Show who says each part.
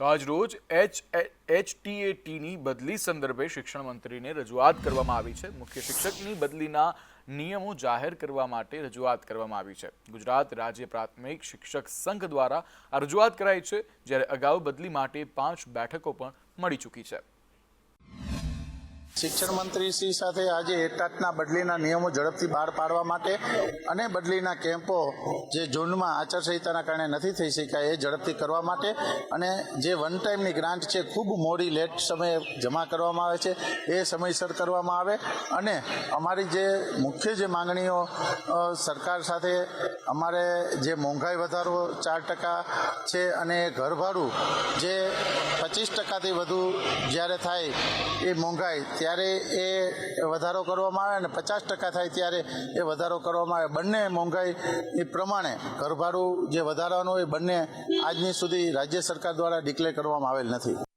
Speaker 1: તો આજ રોજ એચ એચટીએટીની બદલી સંદર્ભે શિક્ષણ મંત્રીને રજૂઆત કરવામાં આવી છે. મુખ્ય શિક્ષકની બદલીના નિયમો જાહેર કરવા માટે રજૂઆત કરવામાં આવી છે. ગુજરાત રાજ્ય પ્રાથમિક શિક્ષક સંઘ દ્વારા આ રજૂઆત કરાઈ છે, જ્યારે અગાઉ બદલી માટે પાંચ બેઠકો પણ મળી ચૂકી છે.
Speaker 2: શિક્ષણ મંત્રી શ્રી સાથે આજે એટાટના બદલીના નિયમો ઝડપથી બહાર પાડવા માટે અને બદલીના કેમ્પો જે ઝૂંડમાં આચારસંહિતાના કારણે નથી થઈ શક્યા એ ઝડપથી કરવા માટે અને જે વન ટાઈમની ગ્રાન્ટ છે ખૂબ મોડી લેટ સમયે જમા કરવામાં આવે છે, એ સમયસર કરવામાં આવે અને અમારી જે મુખ્ય જે માંગણીઓ સરકાર સાથે અમારે જે મોંઘાઈ વધારો ચાર ટકા છે અને ઘર ભાડું જે પચીસ ટકાથી વધુ જ્યારે થાય એ મોંઘાઈ ત્યારે એ વધારો કરવામાં આવે અને પચાસ ટકા થાય ત્યારે એ વધારો કરવામાં આવે. બંને મોંઘાઈ પ્રમાણે ઘરભાડું જે વધારવાનું એ બંને આજની સુધી રાજ્ય સરકાર દ્વારા ડિક્લેર કરવામાં આવેલ નથી.